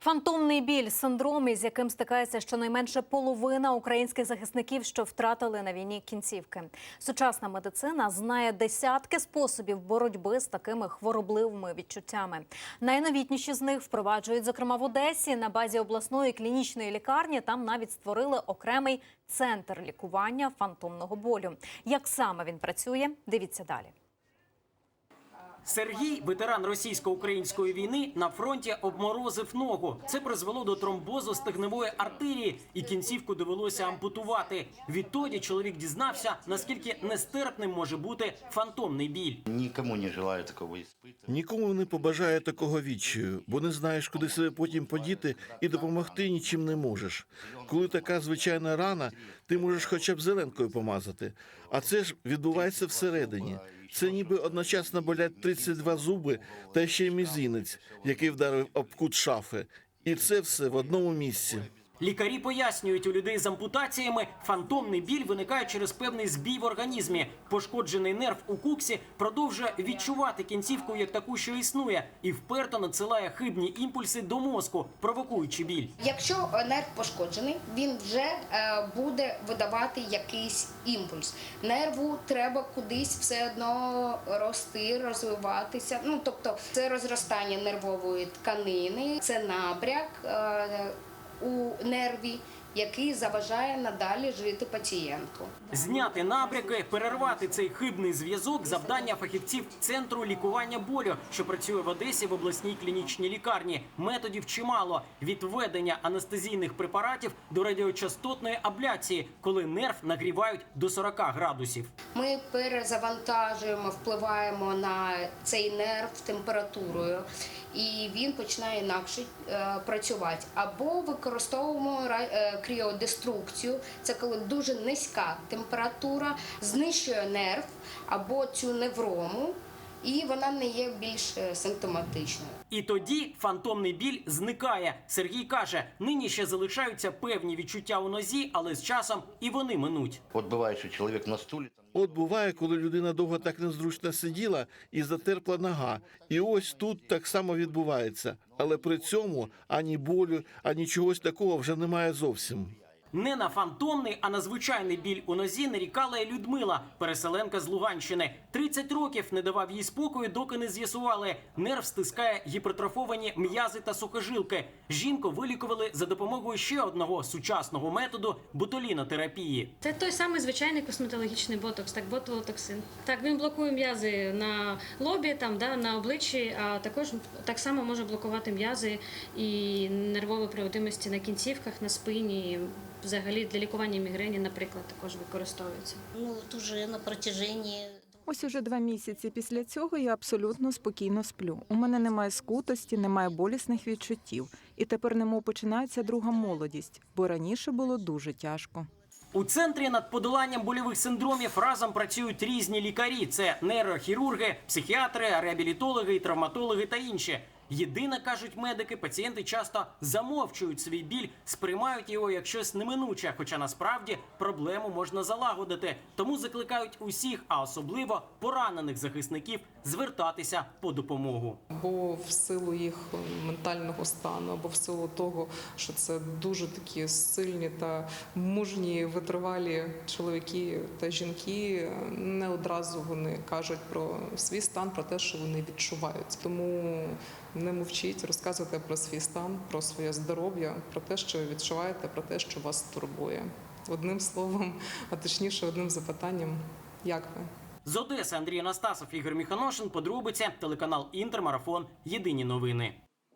Фантомний біль синдром, із яким стикається щонайменше половина українських захисників, що втратили на війні кінцівки. Сучасна медицина знає десятки способів боротьби з такими хворобливими відчуттями. Найновітніші з них впроваджують, зокрема в Одесі, на базі обласної клінічної лікарні. Там навіть створили окремий центр лікування фантомного болю. Як саме він працює, дивіться далі. Сергій, ветеран російсько-української війни, на фронті обморозив ногу. Це призвело до тромбозу стегневої артерії, і кінцівку довелося ампутувати. Відтоді чоловік дізнався, наскільки нестерпним може бути фантомний біль. Никому не желаю такого испытывать. Нікому не побажає такого відчаю, бо не знаєш, куди себе потім подіти і допомогти нічим не можеш. Коли така звичайна рана, ти можеш хоча б зеленкою помазати. А це ж відбувається всередині. Це ніби одночасно болять 32 зуби та ще й мізинець, який вдарив об кут шафи. І це все в одному місці. Лікарі пояснюють, у людей з ампутаціями фантомний біль виникає через певний збій в організмі. Пошкоджений нерв у куксі продовжує відчувати кінцівку як таку, що існує, і вперто надсилає хибні імпульси до мозку, провокуючи біль. Якщо е, нерв пошкоджений, він вже е, буде видавати якийсь імпульс. Нерву треба кудись все одно рости, розвиватися. Ну тобто, це розростання нервової тканини, це набряк o Nervi, який заважає надалі жити пацієнту. Зняти набряки, перервати цей хибний зв'язок завдання фахівців центру лікування болю, що працює в Одесі в обласній клінічній лікарні. Методів чимало від введення анестезійних препаратів до радіочастотної абляції, коли нерв нагрівають до 40 градусів. Ми перезавантажуємо, впливаємо на цей нерв температурою, і він починає інакше е, працювати. Або використовуємо е, кріодеструкцію. Це коли дуже низька температура знищує нерв або цю неврому, і вона не є більш е, симптоматичною. І тоді фантомний біль зникає. Сергій каже, нині ще залишаються певні відчуття у нозі, але з часом і вони минуть. Вот бывает, что человек на стуле, там, От буває, коли людина довго так незручно сиділа і затерпла нога. І ось тут так само відбувається. Але при цьому ані болю, ані чогось такого вже немає зовсім. Не на фантомний, а на звичайний біль у нозі нарікала і Людмила, переселенка з Луганщини. 30 років не давав їй спокою, доки не з'ясували. Нерв стискає гіпертрофовані м'язи та сухожилки. Жінку вилікували за допомогою ще одного сучасного методу ботулінотерапії. Це той самий звичайний косметологічний ботокс, так ботулотоксин. Так він блокує м'язи на лобі, там да на обличчі, а також так само може блокувати м'язи і нервові проводимості на кінцівках, на спині. Взагалі для лікування мігрені, наприклад, також використовується. Ну, вот уже на протяжении Ось уже два місяці після цього я абсолютно спокійно сплю. У мене немає скутості, немає болісних відчуттів. І тепер немов починається друга молодість, бо раніше було дуже тяжко. У центрі над подоланням больових синдромів разом працюють різні лікарі: це нейрохірурги, психіатри, реабілітологи, травматологи та інші. Єдине, кажуть медики, пацієнти часто замовчують свій біль, сприймають його як щось неминуче, хоча насправді проблему можна залагодити. Тому закликають усіх, а особливо поранених захисників, звертатися по допомогу. або в силу їх ментального стану, або в силу того, що це дуже такі сильні та мужні, витривалі чоловіки та жінки. Не одразу вони кажуть про свій стан, про те, що вони відчувають. Тому не мовчіть, розказуйте про свій стан, про своє здоров'я, про те, що ви відчуваєте, про те, що вас турбує. Одним словом, а точніше, одним запитанням, як ви? З Одеси Андрій Анастасов, Ігор Міханошин, подробиці, телеканал Інтермарафон. Єдині новини.